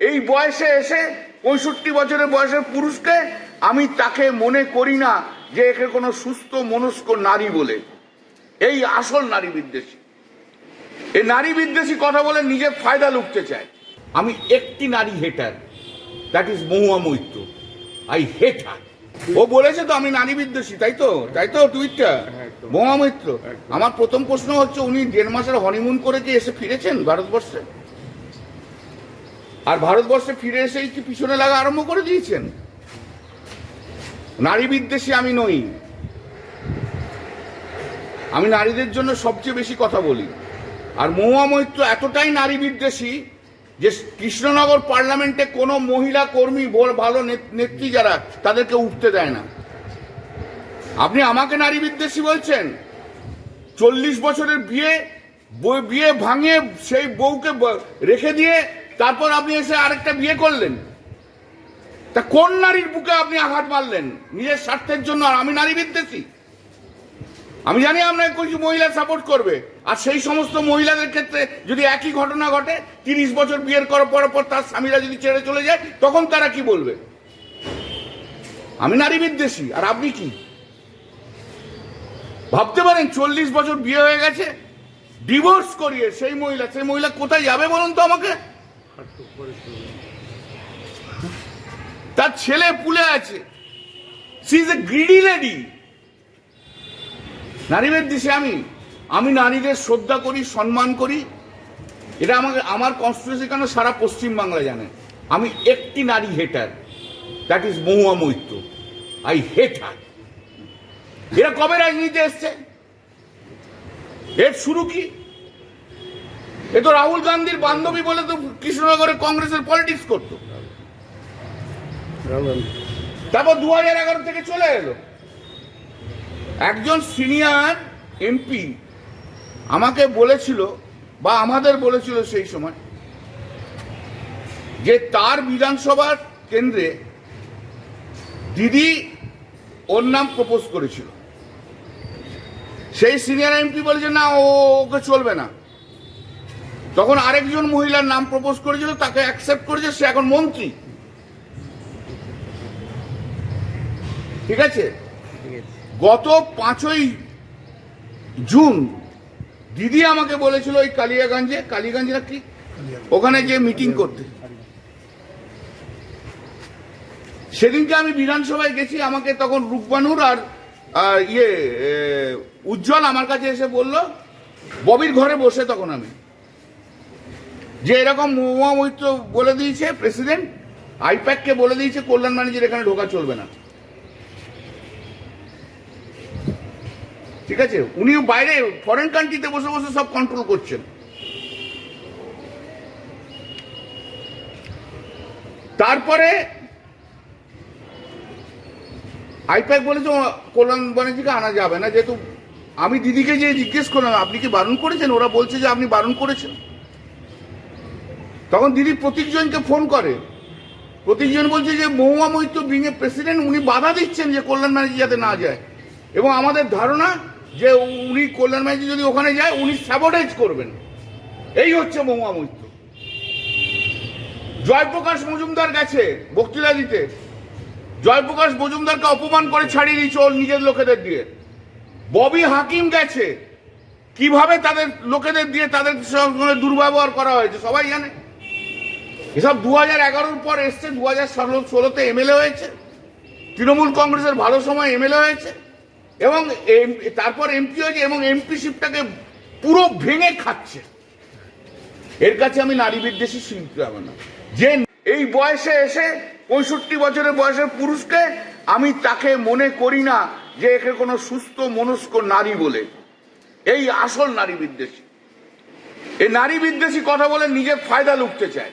এই বয়সে এসে পঁয়ষট্টি বছরের বয়সের পুরুষকে আমি তাকে মনে করি না যে একে কোনো সুস্থ মনস্ক নারী বলে। এই আসল নারী বিদ্বেষী। এই নারী বিদ্বেষী কথা বলে নিজের ফায়দা লুকতে চায়। আমি একটি নারী hater that is Mahua Moitra. I hate her ও বলেছে তো আমি নারী বিদ্বেষী তাই তো? তাই তো টুইটটা? মহুয়া মৈত্র। আমার প্রথম প্রশ্ন হচ্ছে উনি দেড় মাসের হনিমুন করে কি এসে ফিরেছেন ভারতবর্ষে? আর ভারতবর্ষে ফিরে এসেই কি পিছনে লাগা আরম্ভ করে দিয়েছেন? নারী বিদ্বেষী আমি নই। আমি নারীদের জন্য সবচেয়ে বেশি কথা বলি। আর মহুয়া মৈত্র এতটাই নারী বিদ্বেষী যে কৃষ্ণনগর পার্লামেন্টে কোনো মহিলা কর্মী ভালো নেত- নেত্রী যারা, তাদেরকে উঠতে দেয় না। আপনি আমাকে নারী বিদ্বেষী বলছেন? চল্লিশ বছরের বিয়ে বিয়ে ভাঙে সেই বউকে রেখে দিয়ে তারপর আপনি এসে আরেকটা বিয়ে করলেন। তা কোন নারীর বুকে আপনি আঘাত মারলেন? নিজের স্বার্থের জন্য আমি নারী বিদ্বেষী? আমি জানি আপনাকে কিছু মহিলা সাপোর্ট করবে। আর সেই সমস্ত মহিলাদের ক্ষেত্রে যদি একই ঘটনা ঘটে, তিরিশ বছর বিয়ের করার পর পর তার স্বামীরা যদি ছেড়ে চলে যায়, তখন তারা কি বলবে? আমি নারী বিদ্বেষী, আর আপনি কি? ভাবতে পারেন চল্লিশ বছর বিয়ে হয়ে গেছে ডিভোর্স করিয়ে সেই মহিলা সেই মহিলা কোথায় যাবে বলুন তো আমাকে? তার ছেলে পুলে আছে। She is a greedy lady নারীদের দিশে আমি আমি নারীদের শ্রদ্ধা করি, সম্মান করি। এটা আমাকে আমার কনস্টিটিউশন কেন সারা পশ্চিম বাংলা জানে? আমি একটি নারী hater that is Mahua Moitra. I hate her এরা কবে রাজনীতিতে এসছে? এর শুরু কি? এ তো রাহুল গান্ধীর বান্ধবী বলে তো কৃষ্ণনগরে কংগ্রেসের পলিটিক্স করতো। তারপর দু হাজার এগারো থেকে চলে এলো। একজন সিনিয়র এমপি আমাকে বলেছিল বা আমাদের বলেছিল সেই সময় যে তার বিধানসভার কেন্দ্রে দিদি ওর নাম প্রপোজ করেছিল। সেই সিনিয়র এমপি বলেছে না ও ওকে চলবে না। তখন আরেকজন মহিলার নাম প্রপোজ করেছিল তাকে অ্যাকসেপ্ট করেছে সে এখন মন্ত্রী। ঠিক আছে? গত পাঁচই জুন দিদি আমাকে বলেছিল ওই কালিয়াগঞ্জে কালিয়াগঞ্জ না কি ওখানে যে মিটিং করতে। সেদিনকে আমি বিধানসভায় গেছি আমাকে তখন রূপবানুর আর আর ইয়ে উজ্জ্বল আমার কাছে এসে বলল ববির ঘরে বসে তখন আমি। যে এরকম মহুয়া বলে দিয়েছে প্রেসিডেন্ট, আইপ্যাককে বলে দিয়েছে কল্যাণ ম্যানেজার এখানে ঢোকা চলবে না। ঠিক আছে? উনি বাইরে ফরেন কান্ট্রিতে বসে বসে সব কন্ট্রোল করছেন। তারপরে আইপ্যাক বলেছে কল্যাণ ব্যানার্জিকে আনা যাবে না। যেহেতু আমি দিদিকে যে জিজ্ঞেস করলাম, আপনি কি বারণ করেছেন? ওরা বলছে যে, আপনি বারণ করেছেন। তখন দিদি প্রতীকজনকে ফোন করে। প্রতীকজন বলছে যে, Mahua Moitra being a president, উনি বাধা দিচ্ছেন যে কল্যাণ ব্যানার্জি যাতে না যায়। এবং আমাদের ধারণা যে, উনি কল্যাণ ব্যানার্জি যদি ওখানে যায়, উনি স্যাবোটাইজ করবেন। এই হচ্ছে মহুয়া মৈত্র। জয়প্রকাশ মজুমদার গেছে বক্তৃতা দিতে। জয়প্রকাশ মজুমদারকে অপমান করে ছাড়িয়ে দিয়েছে ওর নিজের লোকেদের দিয়ে। ববি হাকিম গেছে। কীভাবে তাদের লোকেদের দিয়ে তাদের দুর্ব্যবহার করা হয়েছে, সবাই জানে? এসব দু হাজার এগারোর পর এসছে দু হাজার ষোলো, ষোলোতে এমএলএ হয়েছে, তৃণমূল কংগ্রেসের ভালো সময় এমএলএ হয়েছে, এবং তারপর এমপি হয়েছে, এবং এমপিশিপটাকে পুরো ভেঙে খাচ্ছে। এর কাছে আমি নারী বিদ্বেষী শিল্পী হবে না। যে এই বয়সে এসে, পঁয়ষট্টি বছরের বয়সের পুরুষকে আমি তাকে মনে করি না যে একে কোনো সুস্থ, মনস্ক নারী বলে। এই আসল নারী বিদ্বেষী। এই নারী বিদ্বেষী কথা বলে নিজের ফায়দা লুকতে চায়।